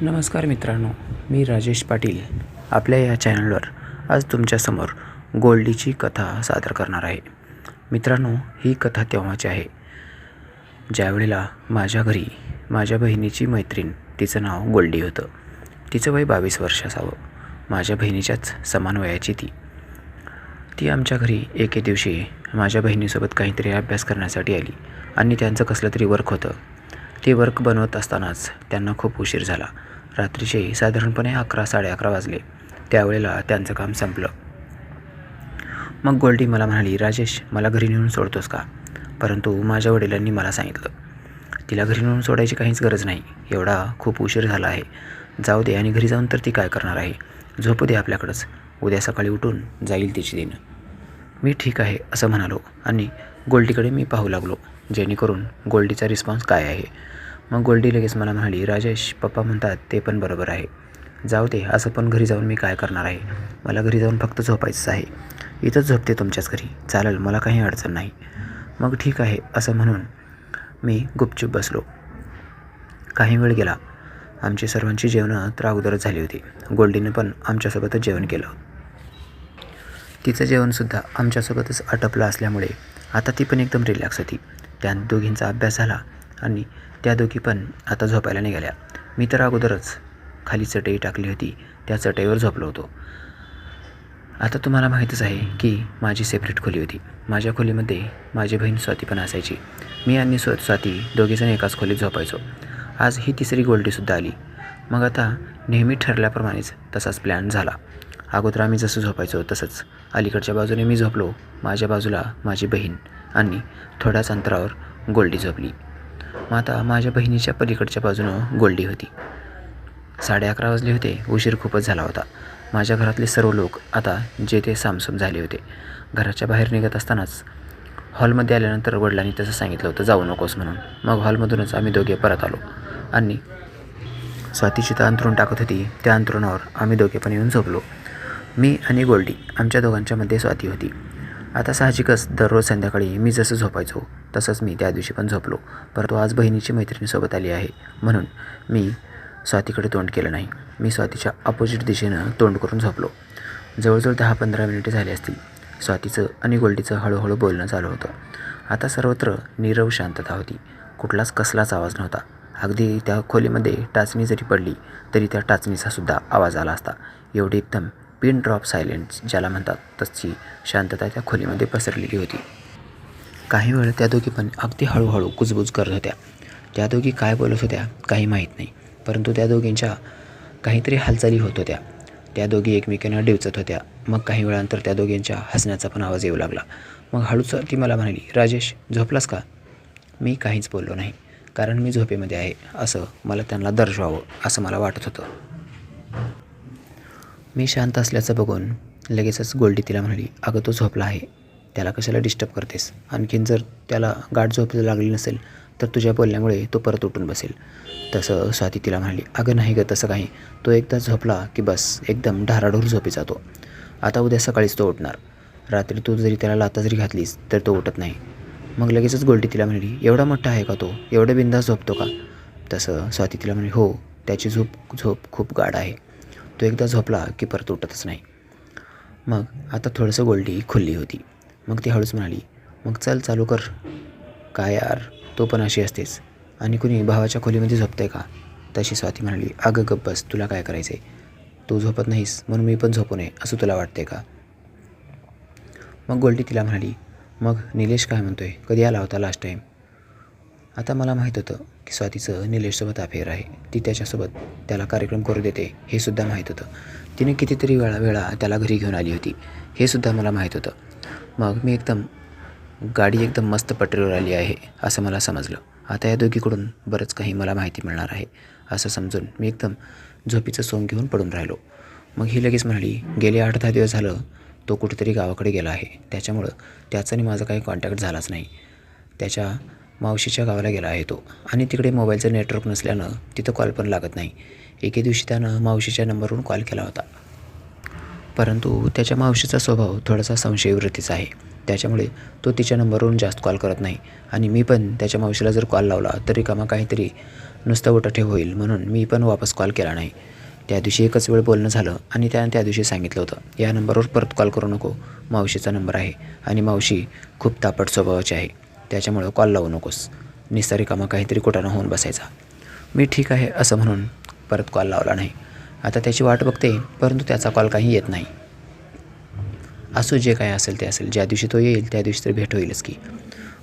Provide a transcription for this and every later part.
नमस्कार मित्रांनो मी राजेश पाटील आपल्या या चॅनलवर आज तुमच्यासमोर गोल्डीची कथा सादर करणार आहे. मित्रांनो ही कथा तेव्हाची आहे ज्यावेळेला माझ्या घरी माझ्या बहिणीची मैत्रीण तिचं नाव गोल्डी होतं. तिचं वय बावीस वर्ष असावं. माझ्या बहिणीच्याच समान वयाची ती. ती आमच्या घरी एके दिवशी माझ्या बहिणीसोबत काहीतरी अभ्यास करण्यासाठी आली आणि त्यांचं कसलं तरी वर्क होतं. ते वर्क बनवत असतानाच त्यांना खूप उशीर झाला. रात्रीचे साधारणपणे अकरा साडे अकरा वाजले. त्यावेळेला त्यांचं काम संपलं. मग गोल्डी मला म्हणाली राजेश मला घरी नेऊन सोडतोस का? परंतु माझ्या वडिलांनी मला सांगितलं तिला घरी नेऊन सोडायची काहीच गरज नाही. एवढा खूप उशीर झाला आहे. जाऊ दे आणि घरी जाऊन तर ती काय करणार आहे? झोपू दे आपल्याकडंच. उद्या सकाळी उठून जाईल तिची दिन. मी ठीक आहे असं म्हणालो आणि गोल्डीकडे मी पाहू लागलो. जेणेकरून गोल्डीचा रिस्पॉन्स काय आहे? मग गोल्डी लगेच मला म्हणाली राजेश पप्पा म्हणतात ते पण बरोबर आहे. जाऊ दे असं पण घरी जाऊन मी काय करणार आहे? मला घरी जाऊन फक्त झोपायचं आहे. इथंच झोपते तुमच्याच घरी. चालेल मला काही अडचण नाही. मग ठीक आहे असं म्हणून मी गुपचूप बसलो. काही वेळ गेला. आमची सर्वांची जेवणं तर अगोदरच झाली होती. गोल्डीनं पण आमच्यासोबतच जेवण केलं. तिचं जेवणसुद्धा आमच्यासोबतच आटपलं असल्यामुळे आता ती पण एकदम रिलॅक्स होती. त्या दोघींचा अभ्यास झाला आणि त्या दोघी पण आता झोपायला निघाल्या. मी तर अगोदरच खाली चटई टाकली होती. त्या चटईवर झोपलो होतो. आता तुम्हाला माहीतच आहे की माझी सेपरेट खोली होती. माझ्या खोलीमध्ये माझी बहीण स्वाती पण असायची. मी आणि स्व स्वाती दोघीजण एकाच खोलीत झोपायचो. आज ही तिसरी गोल्डीसुद्धा आली. मग आता नेहमी ठरल्याप्रमाणेच तसाच प्लॅन झाला. अगोदर आम्ही जसं झोपायचो तसंच. अलीकडच्या बाजूने मी झोपलो. माझ्या बाजूला माझी बहीण. आणि थोड्याच अंतरावर गोल्डी झोपली. मग आता माझ्या बहिणीच्या पलीकडच्या बाजूनं गोल्डी होती. साडे अकरा वाजले होते. उशीर खूपच झाला होता. माझ्या घरातले सर्व लोक आता जे ते सामसूम झाले होते. घराच्या बाहेर निघत असतानाच हॉलमध्ये आल्यानंतर वडिलांनी तसं सांगितलं होतं जाऊ नकोस म्हणून. मग हॉलमधूनच आम्ही दोघे परत आलो. आणि स्वातीची तर अंथरूण टाकत होती. त्या अंथरुणावर आम्ही दोघे पण येऊन झोपलो. मी आणि गोल्डी आमच्या दोघांच्यामध्ये स्वाती होती. आता साहजिकच दररोज संध्याकाळी मी जसं झोपायचो तसंच मी त्या दिवशी पण झोपलो. परंतु आज बहिणीची मैत्रिणीसोबत आली आहे. म्हणून मी स्वातीकडे तोंड केलं नाही. मी स्वातीच्या अपोजिट दिशेनं तोंड करून झोपलो. जवळजवळ दहा पंधरा मिनिटे झाली असतील. स्वातीचं आणि गोल्डीचं हळूहळू बोलणं चालू होतं. आता सर्वत्र नीरव शांतता होती. कुठलाच कसलाच आवाज नव्हता. अगदी त्या खोलीमध्ये टाचणी जरी पडली तरी त्या टाचणीचा सुद्धा आवाज आला असता. एवढी एकदम पिन ड्रॉप सायलेंट्स ज्याला म्हणतात तशी शांतता त्या खोलीमध्ये पसरलेली होती. काही वेळ त्या दोघी पण अगदी हळूहळू कुजबूज करत होत्या. त्या दोघी काय बोलत होत्या काही माहीत नाही परंतु त्या दोघींच्या काहीतरी हालचाली होत होत्या. त्या दोघी एकमेकांना डिवचत होत्या. मग काही वेळानंतर त्या दोघींच्या हसण्याचा पण आवाज येऊ लागला. मग हळूच ती मला म्हणाली राजेश झोपलास का? मी काहीच बोललो नाही कारण मी झोपेमध्ये आहे असं मला त्यांना दर्शवावं असं मला वाटत होतं. मी शांत असल्याचं बघून लगेचच गोल्डी तिला म्हणाली अगं तो झोपला आहे. त्याला कशाला डिस्टर्ब करतेस? आणखीन जर त्याला गाठ झोप लागली नसेल तर तुझ्या बोलण्यामुळे तो परत उठून बसेल. तसं स्वाती तिला म्हणाली अगं नाही गं तसं काही. तो एकदा झोपला की बस एकदम ढाराढोर झोपी जातो. आता उद्या सकाळीच तो उठणार. रात्री तू जरी त्याला लाता जरी घातलीस तर तो उठत नाही. मग लगेचच गोल्डी तिला म्हणाली एवढा मोठा आहे का तो? एवढं बिंदास झोपतो का? तसं स्वाती तिला म्हणाली हो त्याची झोप झोप खूप गाढ आहे. तो एकदा झोपला की परत उठतच नाही. मग आता थोडंसं गोल्डी खुल्ली होती. मग ती हळूच म्हणाली मग चल चालू कर. काय यार तो पण अशी असतेस. आणि कुणी भावाच्या खोलीमध्ये झोपतंय का? तशी स्वाती म्हणाली अगं गप्प बस तुला काय करायचं आहे तू झोपत नाहीस म्हणून मी पण झोपू नये असं तुला वाटते का? मग गोल्डी तिला म्हणाली मग निलेश काय म्हणतोय? कधी आला होता लास्ट टाईम आता मला माहीत होतं. की स्वातीचं निलेशसोबत अफेअर आहे. ती त्याच्यासोबत त्याला कार्यक्रम करू देते हे सुद्धा माहीत होतं. तिने कितीतरी वेळा वेळा त्याला घरी घेऊन आली होती. हे सुद्धा मला माहीत होतं. मग मी एकदम गाडी एकदम मस्त पटरीवर आली आहे असं मला समजलं. आता या दोघीकडून बरंच काही मला माहिती मिळणार आहे असं समजून मी एकदम झोपीचं सोंग घेऊन पडून राहिलो. मग ही लगेच म्हणाली गेले आठ दहा दिवस झालं तो कुठेतरी गावाकडे गेला आहे. त्याच्यामुळं त्याचा आणि माझा काही कॉन्टॅक्ट झालाच नाही. त्याच्या मावशीच्या गावाला गेला आहे तो. आणि तिकडे मोबाईलचं नेटवर्क नसल्यानं तिथं कॉल पण लागत नाही. एके दिवशी त्यानं मावशीच्या नंबरवरून कॉल केला होता. परंतु त्याच्या मावशीचा स्वभाव थोडासा संशयवृत्तीचा आहे. त्याच्यामुळे तो तिच्या नंबरवरून जास्त कॉल करत नाही. आणि मी पण त्याच्या मावशीला जर कॉल लावला तरी कामा काहीतरी नुसतं उठं ठेव होईल म्हणून मी पण वापस कॉल केला नाही. त्या दिवशी एकच वेळ बोलणं झालं आणि त्यानं त्या दिवशी सांगितलं होतं या नंबरवर परत कॉल करू नको. मावशीचा नंबर आहे आणि मावशी खूप तापट स्वभावाची आहे. त्याच्यामुळं कॉल लावू नकोस. निस्तारी कामा काहीतरी कुठानं होऊन बसायचा. मी ठीक आहे असं म्हणून परत कॉल लावला नाही. आता त्याची वाट बघते परंतु त्याचा कॉल काही येत नाही. असो जे काय असेल ते असेल ज्या दिवशी तो येईल त्या दिवशी तर भेट होईलच की.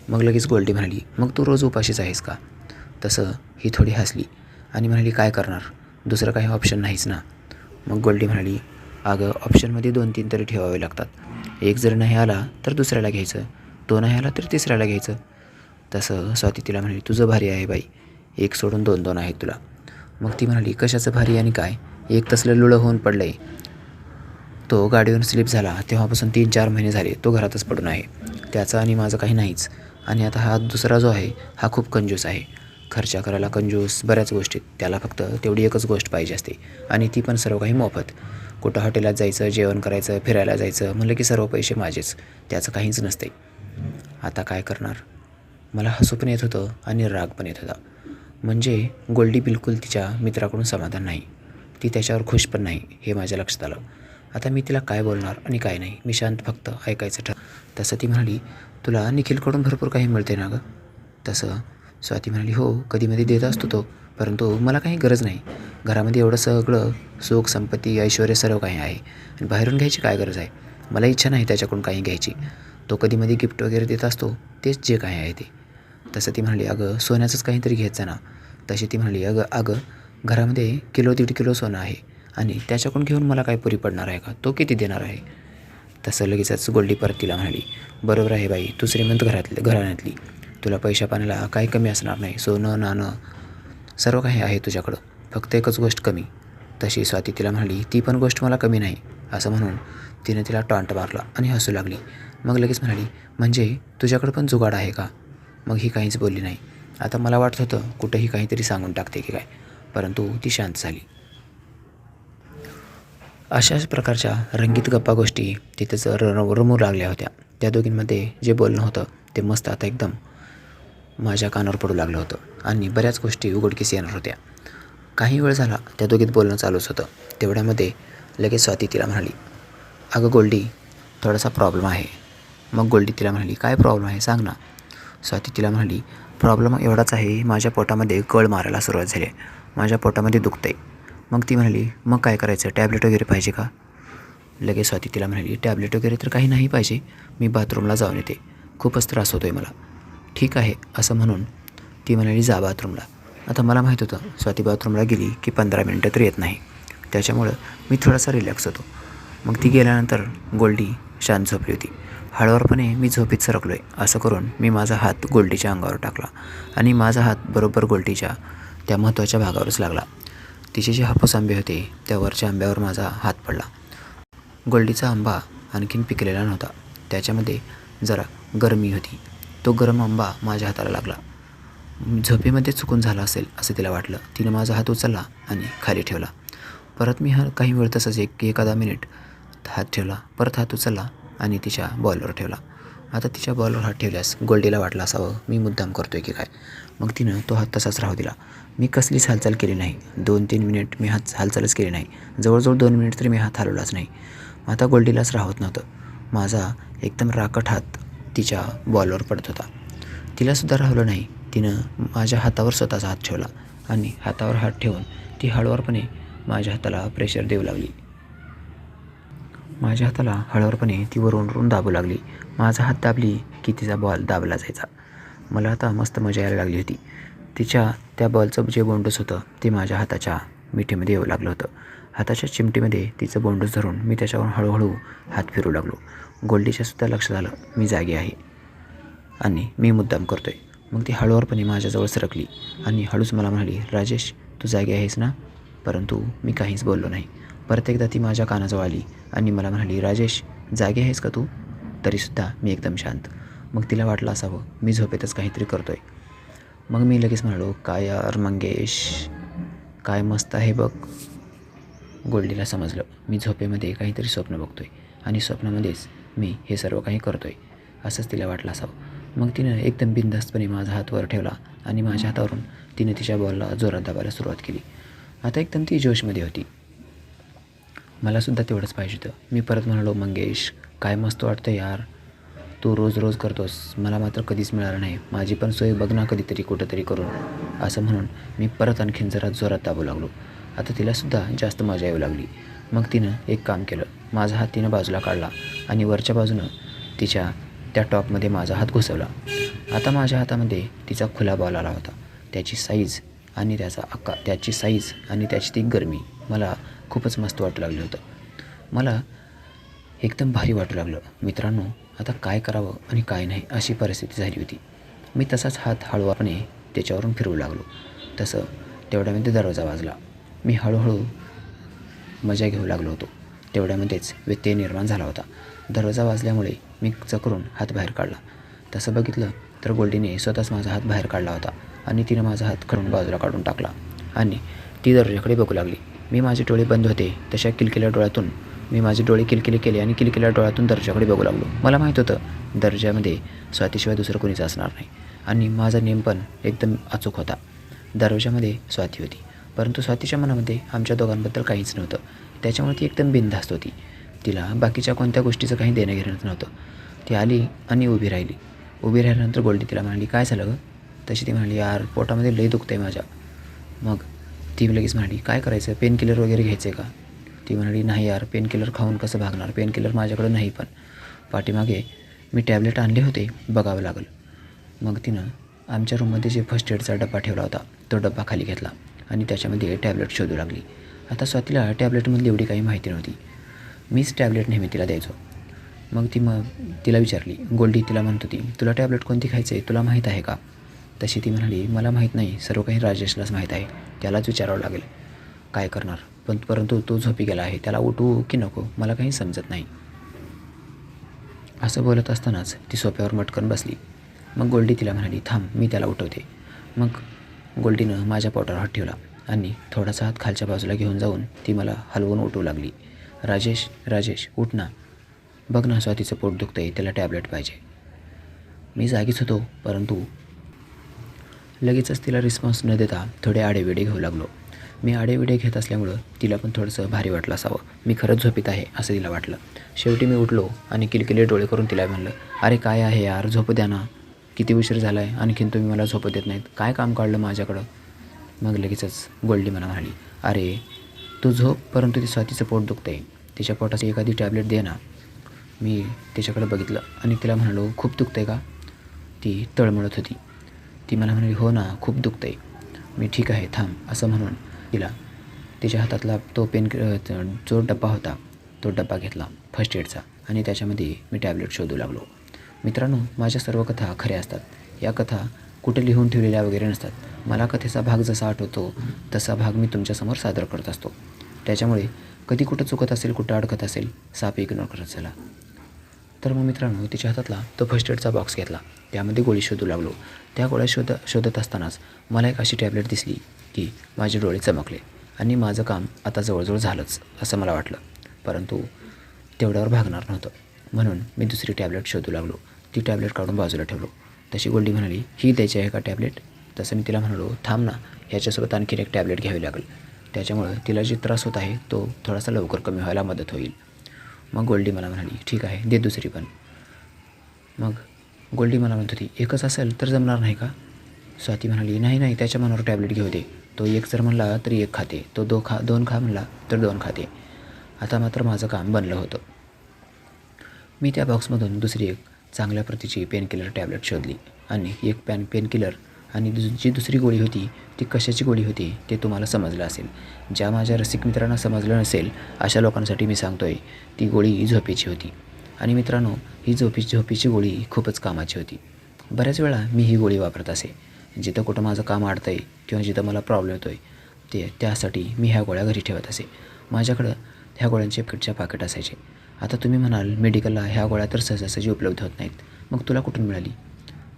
मग लगेच गोल्डी म्हणाली मग तू रोज उपाशीच आहेस का? तसं ही थोडी हसली आणि म्हणाली काय करणार? दुसरं काही ऑप्शन नाहीच ना. मग गोल्डी म्हणाली अगं ऑप्शनमध्ये दोन तीन तरी ठेवावे लागतात. एक जर नाही आला तर दुसऱ्याला घ्यायचं. तो नाही आला तर तिसऱ्याला घ्यायचं. तसं स्वाती तिला म्हणाली तुझं भारी आहे बाई. एक सोडून दोन दोन आहेत तुला. मग ती म्हणाली कशाचं भारी आणि काय? एक तसलं लुळं होऊन पडलं आहे तो गाडीवरून स्लिप झाला. तेव्हापासून तीन चार महिने झाले. तो घरातच पडून आहे. त्याचं आणि माझं काही नाहीच. आणि आता हा दुसरा जो आहे हा खूप कंजूस आहे. खर्चा करायला कंजूस बऱ्याच गोष्टीत त्याला फक्त तेवढी एकच गोष्ट पाहिजे असते. आणि ती पण सर्व काही मोफत. कुठं हॉटेलात जायचं जेवण करायचं फिरायला जायचं म्हणलं की सर्व पैसे माझेच. त्याचं काहीच नसते आता काय करणार? मला हसू पण येत होतं आणि राग पण येत होता. म्हणजे गोल्डी बिलकुल तिच्या मित्राकडून समाधान नाही. ती त्याच्यावर खुश पण नाही हे माझ्या लक्षात आलं. आता मी तिला काय बोलणार आणि काय नाही मी शांत फक्त ऐकायचं ठर तसं ती म्हणाली तुला निखिलकडून भरपूर काही मिळते ना गं? तसं स्वाती म्हणाली हो कधीमध्ये देत असतो तो परंतु मला काही गरज नाही. घरामध्ये एवढं सगळं सुख संपत्ती ऐश्वर सर्व काही आहे आणि बाहेरून घ्यायची काय गरज आहे? मला इच्छा नाही त्याच्याकडून काही घ्यायची. तो कधीमध्ये गिफ्ट वगैरे देत असतो तेच जे काय आहे ते. तसं ती म्हणाली अगं सोन्याचंच काहीतरी घ्यायचं ना. तशी ती म्हणाली अगं अगं घरामध्ये किलो दीड किलो सोनं आहे आणि त्याच्याकडून घेऊन मला काय पुरी पडणार आहे का? तो किती देणार आहे? तसं लगेचच गोल्डी परत तिला म्हणाली बरोबर आहे बाई तू श्रीमंत घरातली घराण्यातली. तुला पैशा पाण्याला काही कमी असणार नाही सोनं नाणं सर्व काही आहे तुझ्याकडं. फक्त एकच गोष्ट कमी. तशी स्वाती तिला म्हणाली ती पण गोष्ट मला कमी नाही. असं म्हणून तिने तिला टॉन्ट मारला आणि हसू लागली. मग लगेच म्हणाली म्हणजे तुझ्याकडं पण जुगाड आहे का? मग ही काहीच बोलली नाही. आता मला वाटत होतं कुठंही काहीतरी सांगून टाकते की काय परंतु ती शांत झाली. अशाच प्रकारच्या रंगीत गप्पा गोष्टी तिथेच र र- रमू लागल्या होत्या. त्या दोघींमध्ये जे बोलणं होतं ते मस्त आता एकदम माझ्या कानावर पडू लागलं होतं आणि बऱ्याच गोष्टी उघडकीस येणार होत्या. काही वेळ झाला त्या दोघीत बोलणं चालूच होतं. तेवढ्यामध्ये लगेच स्वाती तिला म्हणाली अगं गोल्डी थोडासा प्रॉब्लेम आहे. मग गोल्डी तिला म्हणाली काय प्रॉब्लेम आहे? सांग ना. स्वाती तिला म्हणाली प्रॉब्लेम एवढाच आहे माझ्या पोटामध्ये कळ मारायला सुरुवात झाली आहे. माझ्या पोटामध्ये दुखतं आहे मग ती म्हणाली मग काय करायचं? टॅबलेट वगैरे पाहिजे का? लगेच स्वाती तिला म्हणाली टॅबलेट वगैरे तर काही नाही पाहिजे. मी बाथरूमला जाऊन येते. खूपच त्रास होतो आहे मला. ठीक आहे असं म्हणून ती म्हणाली जा बाथरूमला. आता मला माहीत होतं स्वाती बाथरूमला गेली की पंधरा मिनटं तर येत नाही. त्याच्यामुळं मी थोडासा रिलॅक्स होतो. मग ती गेल्यानंतर गोल्डी शांत झोपली होती. हळूवारपणे मी झोपीत सरकलो आहे असं करून मी माझा हात गोल्टीच्या अंगावर टाकला आणि माझा हात बरोबर गोल्टीच्या त्या महत्त्वाच्या भागावरच लागला. तिचे जे हापूस आंबे होते त्यावरच्या आंब्यावर माझा हात पडला. गोल्डीचा आंबा आणखीन पिकलेला नव्हता. त्याच्यामध्ये जरा गरमी होती. तो गरम आंबा माझ्या हाताला लागला. झोपेमध्ये चुकून झाला असेल असं तिला वाटलं. तिनं माझा हात उचलला आणि खाली ठेवला. परत मी हा काही वेळ तसंच एक एखादा मिनिट हात ठेवला. परत हात उचलला आणि तिच्या बॉलवर ठेवला. आता तिच्या बॉलवर हात ठेवल्यास गोल्डीला वाटलं असावं. मी मुद्दाम करतोय की काय? मग तिनं तो हात तसाच राहू दिला. मी कसलीच हालचाल केली नाही. दोन तीन मिनिट मी हात हालचालच केली नाही. जवळजवळ दोन मिनिट तरी मी हात हलवलाच नाही. आता गोल्डीलाच राहत नव्हतं. माझा एकदम राकट हात तिच्या बॉलवर पडत होता. तिलासुद्धा राहिलं नाही. तिनं माझ्या हातावर स्वतःचा हात ठेवला आणि हातावर हात ठेवून ती हळूवारपणे माझ्या हाताला प्रेशर देऊ लागली. माझ्या हाताला हळवरपणे ती वरून वरून दाबू लागली. माझा हात दाबली की तिचा बॉल दाबला जायचा. मला आता मस्त मजा यायला लागली होती. तिच्या त्या बॉलचं जे बोंडूस होतं ते माझ्या हाताच्या मिठीमध्ये येऊ लागलं होतं. हाताच्या चिमटीमध्ये तिचं बोंडूस धरून मी त्याच्यावर हळूहळू हात फिरू लागलो. गोल्डीच्या सुद्धा लक्षात आलं मी जागी आहे. आणि मी मुद्दाम करतोय. मग ती हळूवारपणे माझ्याजवळ सरकली आणि हळूच मला म्हणाली राजेश तू जागी आहेस ना? परंतु मी काहीच बोललो नाही. परत एकदा ती माझ्या कानाजवळ आली आणि मला म्हणाली राजेश जागी आहेस का तू? तरीसुद्धा मी एकदम शांत. मग तिला वाटलं असावं मी झोपेतच काहीतरी करतोय. मग मी लगेच म्हणालो काय यार मंगेश काय मस्त आहे बघ. गोल्डीला समजलं मी झोपेमध्ये काहीतरी स्वप्न बघतोय आणि स्वप्नामध्येच मी हे सर्व काही करतोय. असंच तिला वाटलं असावं. मग तिनं एकदम बिनधास्तपणे माझा हात वर ठेवला आणि माझ्या हातावरून तिनं तिच्या बॉलला जोरात दाबायला सुरुवात केली. आता एकदम ती जोशमध्ये होती. मलासुद्धा तेवढंच पाहिजे होतं. मी परत म्हणालो मंगेश काय मस्त वाटतं यार. तू रोज रोज करतोस. मला मात्र कधीच मिळालं नाही. माझी पण सोय बघ ना कधीतरी कुठंतरी करून. असं म्हणून मी परत आणखीन जरा जोरात दाबू लागलो. आता तिलासुद्धा जास्त मजा येऊ लागली. मग तिनं एक काम केलं. माझा हात तिनं बाजूला काढला आणि वरच्या बाजूनं तिच्या त्या टॉपमध्ये माझा हात घुसवला. आता माझ्या हातामध्ये तिचा खुला बॉल आला होता. त्याची साईज आणि त्याचा आका त्याची साईज आणि त्याची ती गरमी मला खूपच मस्त वाटू लागलं होतं. मला एकदम भारी वाटू लागलं. मित्रांनो आता काय करावं आणि काय नाही अशी परिस्थिती झाली होती. मी तसाच हात हळूवारपणे त्याच्यावरून फिरवू लागलो. तसं तेवढ्यामध्ये दरवाजा वाजला. मी हळूहळू मजा घेऊ लागलो होतो. तेवढ्यामध्येच व्यत्यय निर्माण झाला होता. दरवाजा वाजल्यामुळे मी चकरून हात बाहेर काढला. तसं बघितलं तर गोल्डीने स्वतःच माझा हात बाहेर काढला होता आणि तिनं माझा हात खडून बाजूला काढून टाकला. आणि ती दरवाजाकडे बघू लागली. मी माझे डोळे बंद होते. तशा किलकिल्या डोळ्यातून मी माझे डोळे किलकिले केले आणि किलकिल्या डोळ्यातून दर्जाकडे बघू लागलो. मला माहीत होतं दर्जामध्ये स्वातीशिवाय दुसरं कोणीच असणार नाही. आणि माझा नेम पण एकदम अचूक होता. दरवाजामध्ये स्वाती होती. परंतु स्वातीच्या मनामध्ये आमच्या दोघांबद्दल काहीच नव्हतं. त्याच्यामुळे ती एकदम बिनधास्त होती. तिला बाकीच्या कोणत्या गोष्टीचं काही देणं घेणं नव्हतं. ती आली आणि उभी राहिली. उभी राहिल्यानंतर गोल्डी तिला म्हणाली काय झालं गं? तशी ती म्हणाली यार पोटामध्ये लई दुखतं आहे माझ्या. मग ती लगेच म्हणाली काय करायचं पेन किलर वगैरे घ्यायचं आहे का? ती म्हणाली नाही यार पेन किलर खाऊन कसं भागणार? पेन किलर माझ्याकडं नाही पण पाठीमागे मी टॅबलेट आणले होते बघावं लागेल. मग तिनं आमच्या रूममध्ये जे फर्स्ट एडचा डब्बा ठेवला होता तो डब्बा खाली घेतला आणि त्याच्यामध्ये टॅबलेट शोधू लागली. आता स्वातीला टॅबलेटमधली एवढी काही माहिती नव्हती. मीच टॅबलेट नेहमी तिला द्यायचो. मग ती मग तिला विचारली गोल्डी तिला म्हणत होती तुला टॅबलेट कोणती खायचं आहे तुला माहीत आहे का? तशी ती म्हणाली मला माहीत नाही सर्व काही राजेशलाच माहीत आहे त्यालाच विचारावं लागेल. काय करणार? पण परंतु तो झोपी गेला आहे त्याला उठवू की नको मला काही समजत नाही. असं बोलत असतानाच ती सोप्यावर मटकन बसली. मग गोल्डी तिला म्हणाली थांब मी त्याला उठवते. मग गोल्डीनं माझ्या पोटावर हात ठेवला आणि थोडासा हात खालच्या बाजूला घेऊन जाऊन ती मला हलवून उठवू लागली. राजेश राजेश उठ ना. बघ ना स्वातीचं पोट दुखतं आहे त्याला टॅबलेट पाहिजे. मी जागीच होतो परंतु लगेचच तिला रिस्पॉन्स न देता थोडे आडेविडे घेऊ लागलो. मी आडेविडे घेत असल्यामुळं तिला पण थोडंसं भारी वाटलं असावं. मी खरंच झोपीत आहे असं तिला वाटलं. शेवटी मी उठलो आणि किलकिले डोळे करून तिला म्हणलं अरे काय आहे यार? झोप द्या ना. किती उशीर झाला आहे आणखीन तुम्ही मला झोपत देत नाहीत. काय काम काढलं माझ्याकडं? मग लगेचच गोल्डी मला म्हणाली अरे तू झोप परंतु ती स्वातीचं पोट दुखतं आहे तिच्या पोटाची एखादी टॅबलेट दे ना. मी तिच्याकडे बघितलं आणि तिला म्हणालो खूप दुखतं आहे का? ती तळमळत होती. ती मला म्हणाली हो ना खूप दुखतं आहे मी ठीक आहे थांब असं म्हणून तिला तिच्या हातातला तो पेन जो डब्बा होता तो डब्बा घेतला फर्स्ट एडचा आणि त्याच्यामध्ये मी टॅबलेट शोधू लागलो. मित्रांनो माझ्या सर्व कथा खऱ्या असतात. या कथा कुठे लिहून ठेवलेल्या वगैरे नसतात. मला कथेचा भाग जसा आठवतो तसा भाग मी तुमच्यासमोर सादर करत असतो. त्याच्यामुळे कधी कुठं चुकत असेल कुठं अडकत असेल साप इग्नोर करत चला. तर मग मित्रांनो तिच्या हातातला तो फर्स्ट एडचा बॉक्स घेतला. त्यामध्ये गोळी शोधू लागलो. त्या गोळ्या शोध शोधत असतानाच मला एक अशी टॅबलेट दिसली की माझे डोळे चमकले आणि माझं काम आता जवळजवळ झालंच असं मला वाटलं. परंतु तेवढ्यावर भागणार नव्हतं. म्हणून मी दुसरी टॅबलेट शोधू लागलो. ती टॅबलेट काढून बाजूला ठेवलो. तशी गोल्डी म्हणाली ही द्यायची आहे का टॅबलेट? तसं मी तिला म्हणालो थांब ना ह्याच्यासोबत आणखीन एक टॅबलेट घ्यावी लागेल. त्याच्यामुळं तिला जे त्रास होत आहे तो थोडासा लवकर कमी व्हायला मदत होईल. मग गोल्डी मला म्हणाली ठीक आहे दे दुसरी पण. मग गोल्डी मला म्हणत होती एकच असेल तर जमणार नाही का? स्वाती म्हणाली नाही नाही त्याच्या मनावर टॅबलेट घेऊ दे. तो एक जर म्हणला तरी एक खाते. तो दो खा दोन खा म्हणला तर दोन खाते. आता मात्र माझं काम बनलं होतं. मी त्या बॉक्समधून दुसरी एक चांगल्या प्रतीची पेनकिलर टॅबलेट शोधली आणि एक पॅन पेनकिलर आणि दुस जी दुसरी गोळी होती ती कशाची गोळी होती ते तुम्हाला समजलं असेल. ज्या माझ्या रसिक मित्रांना समजलं नसेल अशा लोकांसाठी मी सांगतो आहे ती गोळी झोपेची होती. आणि मित्रांनो ही झोपी झोपीची गोळी खूपच कामाची होती. बऱ्याच वेळा मी ही गोळी वापरत असे. जिथं कुठं माझं काम अडतं आहे किंवा जिथं मला प्रॉब्लेम येतो आहे ते त्यासाठी मी ह्या गोळ्या घरी ठेवत असे. माझ्याकडं ह्या गोळ्यांचे फिटच्या पाकिट असायचे. आता तुम्ही म्हणाल मेडिकलला ह्या गोळ्या तर सहजासहजी उपलब्ध होत नाहीत. मग तुला कुठून मिळाली?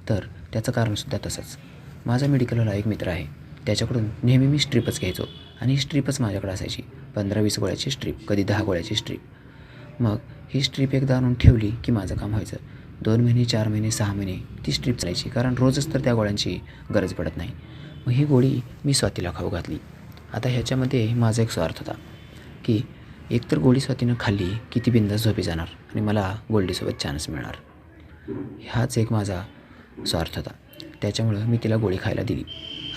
तर त्याचं कारणसुद्धा तसंच. माझा मेडिकलला एक मित्र आहे. त्याच्याकडून नेहमी मी स्ट्रीपच घ्यायचो. आणि ही स्ट्रीपच माझ्याकडे असायची. पंधरा वीस गोळ्याची स्ट्रीप कधी दहा गोळ्याची स्ट्रीप मग ही स्ट्रीप एकदा आणून ठेवली की माझं काम व्हायचं. दोन महिने चार महिने सहा महिने ती स्ट्रीप चालायची. कारण रोजच तर त्या गोळ्यांची गरज पडत नाही. मग ही गोळी मी स्वातीला खाऊ घातली. आता ह्याच्यामध्ये माझा एक स्वार्थ होता की एकतर गोळी स्वातीनं खाल्ली की ती बिंदास झोपी जाणार आणि मला गोल्डीसोबत चान्स मिळणार. हाच एक माझा स्वार्थ होता. त्याच्यामुळं मी तिला गोळी खायला दिली.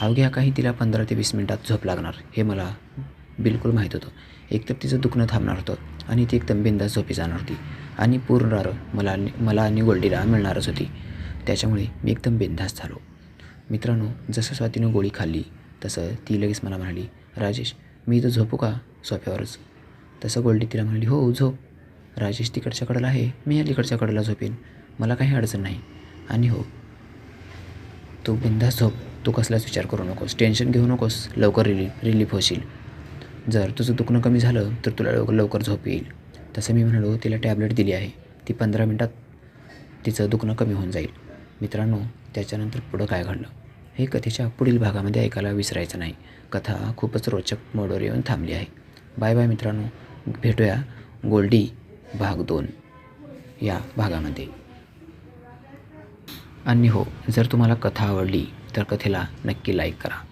अवघ्या काही तिला पंधरा ते वीस मिनटात झोप लागणार हे मला बिलकुल माहीत होतं. एकतर तिचं दुखणं थांबणार होतं आणि ती एकदम बिंदास झोपी जाणार होती. आणि पूर्ण रार मला आणि मला आणि गोल्डीला मिळणारच होती. त्याच्यामुळे मी एकदम बिंदास झालो. मित्रांनो जसं स्वातीनं गोळी खाल्ली तसं ती लगेच मला म्हणाली राजेश मी इथं झोपू का सोफ्यावरच? तसं गोल्डी तिला म्हणाली हो झोप. राजेश तिकडच्या कडेला आहे मी अलीकडच्या कडेला झोपेन. मला काही अडचण नाही. आणि हो. तू बिंदास झोप. तू कसलाच विचार करू नकोस. टेन्शन घेऊ नकोस. लवकर रिलीफ रिलीफ होशील. जर तुझं दुखणं कमी झालं तर तुला लवकर लवकर झोप येईल. तसं मी म्हणालो तिला टॅबलेट दिली आहे. ती पंधरा मिनटात तिचं दुखणं कमी होऊन जाईल. मित्रांनो त्याच्यानंतर पुढं काय घडलं? हे कथेच्या पुढील भागामध्ये ऐकायला विसरायचं नाही. कथा खूपच रोचक मोडवर येऊन थांबली आहे. बाय बाय मित्रांनो. भेटूया गोल्डी भाग दोन या भागामध्ये. आणि हो जर तुम्हाला कथा आवडली तर कथेला नक्की लाईक करा.